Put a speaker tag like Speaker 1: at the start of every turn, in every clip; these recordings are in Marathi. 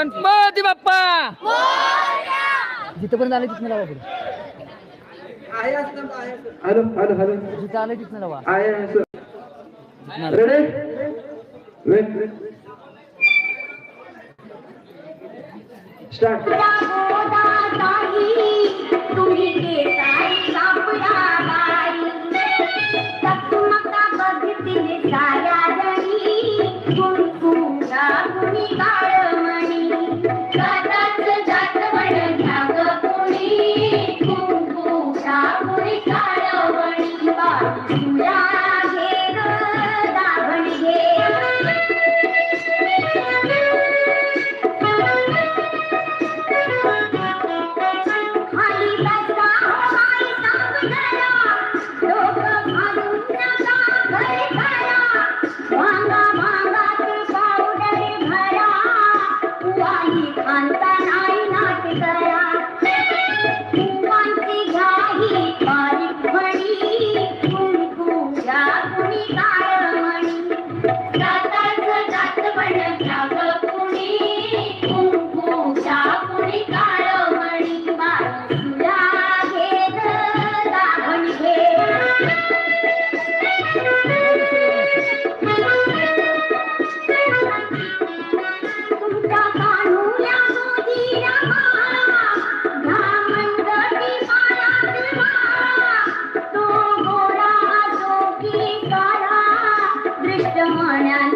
Speaker 1: गणपती बाप्पा! जिथपर्यंत आले तिथनं लावा पुढे. जिथं आले तिथं लावा. जिथनं
Speaker 2: स्टार्ट
Speaker 3: काळवणी बाई കാണാൻ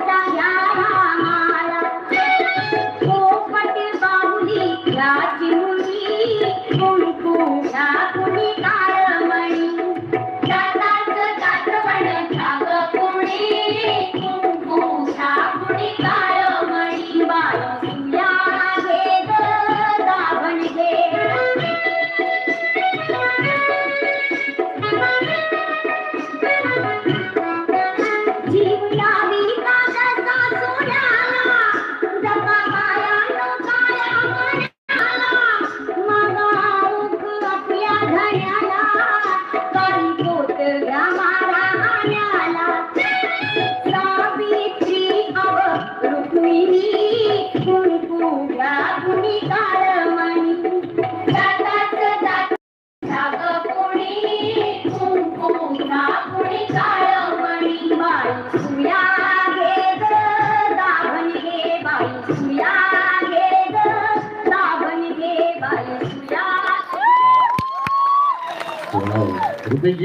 Speaker 3: तुझ्या कुणी काळ मानी जाताच जात जाग कोणी. कुंकुना कुणी काळ मानी बाई सुया घे ग दाभण घे बाई सुया घे ग दाभण घे बाई सुया हो.
Speaker 2: रुपेशजी